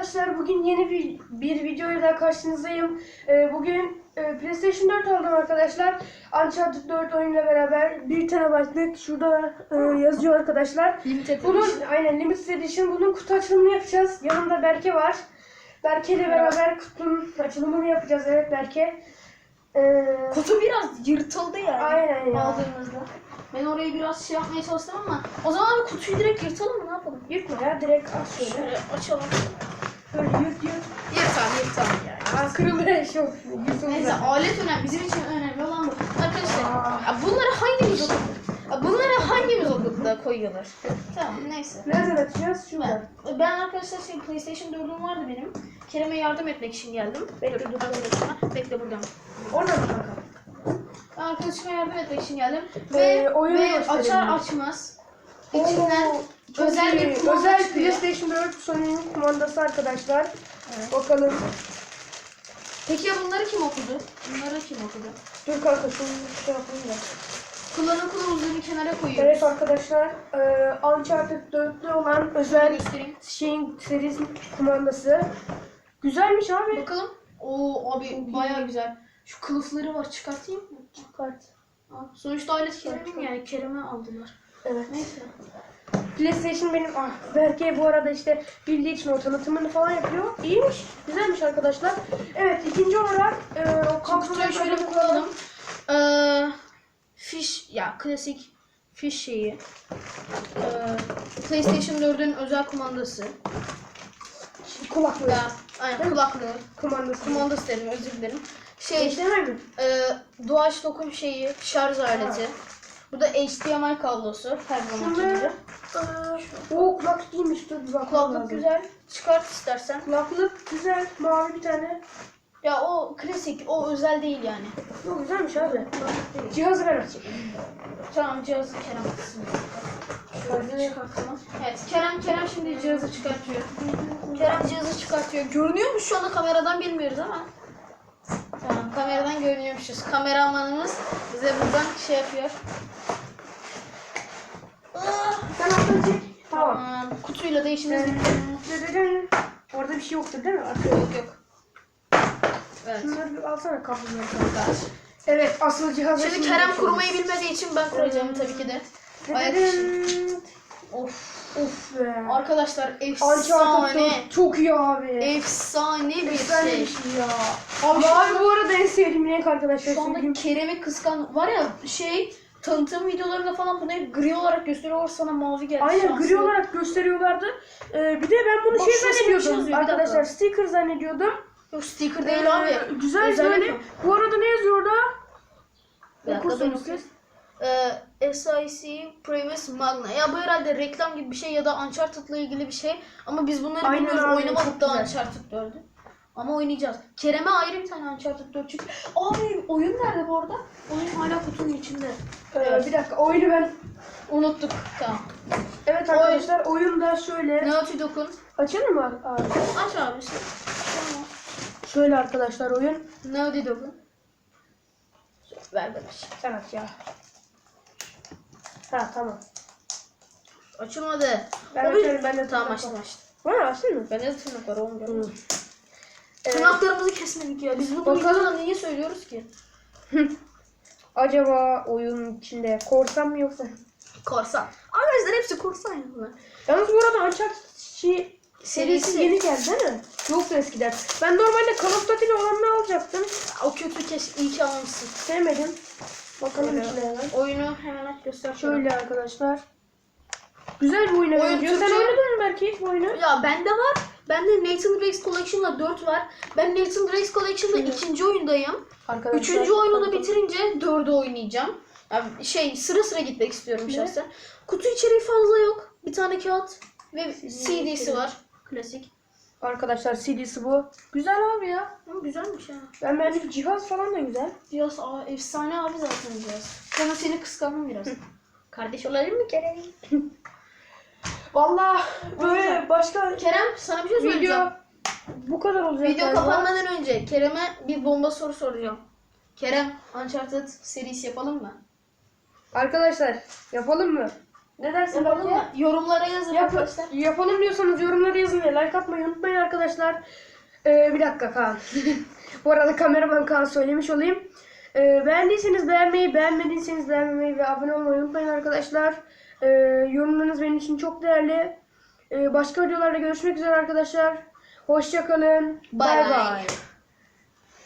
arkadaşlar bugün yeni bir, bir videoyla karşınızdayım. Ee, bugün e, PlayStation 4 aldım arkadaşlar. Uncharted 4 oyunla beraber 1 TB'lık şurada e, yazıyor arkadaşlar. Limited Bunun edition. aynen Limited Edition bunun kutu açılımını yapacağız. Yanımda Berke var. Berke ile beraber kutunun açılımını yapacağız. Evet Berke. Ee, Kutu biraz yırtıldı yani. Aynen ya. Aldığımızda. Ben orayı biraz şey yapmaya çalıştım ama o zaman bir kutuyu direkt yırtalım mı ne yapalım? yırtma ya direkt aç şöyle. Şöyle açalım. Böyle yırt yırt. Yırtalım yırtalım yani. Olsun. Yırtıldı Neyse alet önemli. Bizim için önemli olan bu. Arkadaşlar ya bunları hangimiz okuduk? Ya Bunları hangimiz okuduk da koyuyorlar? tamam neyse. Nereden açacağız? Şuradan. Ben, arkadaşlar şey PlayStation 4'üm vardı benim. Kerem'e yardım etmek için geldim. Bekle dur arkadaşıma. Bekle buradan. Oradan mı bakalım? Ben arkadaşıma yardım etmek için geldim. Ee, Ve, oyunu ve gösterelim. açar açmaz içinden Oo, özel iyi. bir kumanda özel çıkıyor. PlayStation 4 Sony'nin kumandası arkadaşlar. Evet. Bakalım. Peki ya bunları kim okudu? Bunları kim okudu? Dur kanka şunu şey yapayım da. Kullanım kılavuzlarını kenara koyuyoruz. Evet arkadaşlar, e, Uncharted 4'te olan özel göstereyim. şeyin serisi kumandası. Güzelmiş abi. Bakalım. Oo abi Çok iyi. baya güzel. Şu kılıfları var çıkartayım mı? Çıkart. Sonuçta Çıkart, Kerem'in yani Kerem'e aldılar. Evet. Neyse. PlayStation benim ah Berke bu arada işte bildiği için o tanıtımını falan yapıyor. İyiymiş. Güzelmiş arkadaşlar. Evet ikinci olarak e, o kutuyu şöyle bir koyalım. Ee, fiş ya klasik fiş şeyi. Ee, PlayStation 4'ün özel kumandası. Kulaklığı. Ya, aynen kulaklığı. Kumandası. Kumandası dedim özür dilerim. Şey, İşlemem mi? e, doğaç dokum şeyi, şarj aleti. Bu da HDMI kablosu gibi. Ee, o kulaklık iyiymiş dur bir bakmam Kulaklık lazım. güzel. Çıkart istersen. Kulaklık güzel. Mavi bir tane. Ya o klasik, o özel değil yani. Yok güzelmiş abi. Cihazı ben açayım. Tamam cihazı Kerem açsın. Şöyle. Çıkartalım. Evet Kerem Kerem şimdi cihazı çıkartıyor. Kerem cihazı çıkartıyor. Görünüyor mu şu anda kameradan bilmiyoruz ama. Tamam kameradan görünüyormuşuz. Kameramanımız bize buradan şey yapıyor. Ah, Sen altını çek. Tamam. Tamam. Kutuyla da işimiz bitti. Orada bir şey yoktu değil mi? Arkada. Yok yok. Evet. Şunları bir alsana kabloları kanka. Evet asıl cihazı Şimdi Kerem kurmayı bilmediği için ben kuracağım tabii ki de. Ayak. Of. Of be. Arkadaşlar efsane. 4 çok iyi abi. Efsane bir Efsane şey. bir şey ya. Abi Abi, şu abi anda- bu arada en sevdiğim renk arkadaşlar Şu anda söyleyeyim. Kerem'i kıskan var ya şey tanıtım videolarında falan bunu hep gri olarak gösteriyorlar sana mavi geldi. Aynen şanslı. gri olarak gösteriyorlardı. Ee, bir de ben bunu Bak, şey şey zannediyordum dakika. arkadaşlar. Sticker zannediyordum. Yok sticker değil Ee, abi. Güzel Özel böyle. Bu arada ne yazıyor orada? Okursunuz siz. Ee, SIC Previous Magna. Ya bu herhalde reklam gibi bir şey ya da Uncharted'la ilgili bir şey. Ama biz bunları Aynen bilmiyoruz. abi, Oynamadık da. Uncharted 4'ü. Ama oynayacağız. Kerem'e ayrı bir tane Uncharted 4 çıktı. Abi oyun nerede bu arada? Oyun hala kutunun içinde. Ee, Evet. Bir dakika oyunu ben... Unuttuk. Tamam. Evet arkadaşlar oyun da şöyle. Naughty Dog'un. Açalım mı abi? Aç abi sen. Tamam. Şöyle arkadaşlar oyun. Naughty Dog'un. Ver açayım. Sen aç ya. Ha tamam. Açılmadı. Ben Abi- açarım, ben de Tamam tırnak açtım var. açtım. Var mı açtın mı? Bende de tırnak var olmuyor. Hı. Evet. Tırnaklarımızı kesmedik ya. Biz bunu Bakalım. niye söylüyoruz ki? Acaba oyunun içinde korsan mı yoksa? Korsan. Arkadaşlar hepsi korsan ya bunlar. Yalnız bu arada Uncharted şey, serisi Serisi. yeni geldi değil mi? Yoktu eskiden. Ben normalde Call of Duty'li olanını alacaktım. O kötü kes iyi ki almışsın. Sevmedim. Bakalım Şöyle. içine hemen. Oyunu hemen aç göster. Şöyle arkadaşlar. Güzel bir oyuna Oyun benziyor. Sen Türkçe- oynadın mı belki hiç bu oyunu? Ya bende var. Bende Nathan Drake Collection'la 4 var. Ben Nathan Drake Collection'da Şöyle. ikinci oyundayım. Arkadaşlar. Üçüncü oyunu da bitirince 4'ü oynayacağım. Yani şey sıra sıra gitmek istiyorum Ne? şahsen. Kutu içeriği fazla yok. Bir tane kağıt ve CD CD'si var. Klasik. Arkadaşlar CD'si bu. Güzel abi ya. Ama güzelmiş ha. Ben beğendim. Cihaz falan da güzel. Cihaz aa, efsane abi zaten cihaz. Sana seni kıskandım biraz. Kardeş olalım mı Kerem? Vallahi böyle başka Kerem sana bir şey video söyleyeceğim. bu kadar olacak Video galiba. kapanmadan önce Kerem'e bir bomba soru soracağım. Kerem Uncharted serisi yapalım mı? Arkadaşlar yapalım mı? Ne dersin Yapalım mı? Yorumlara yazın Yap, arkadaşlar. yapalım diyorsanız yorumlara yazın ve like atmayı unutmayın arkadaşlar. Ee, bir dakika Kaan. Bu arada kameraman Kaan söylemiş olayım. Ee, beğendiyseniz beğenmeyi, beğenmediyseniz beğenmeyi ve abone olmayı unutmayın arkadaşlar. Ee, yorumlarınız benim için çok değerli. Ee, başka videolarda görüşmek üzere arkadaşlar. Hoşçakalın. Bay. bay.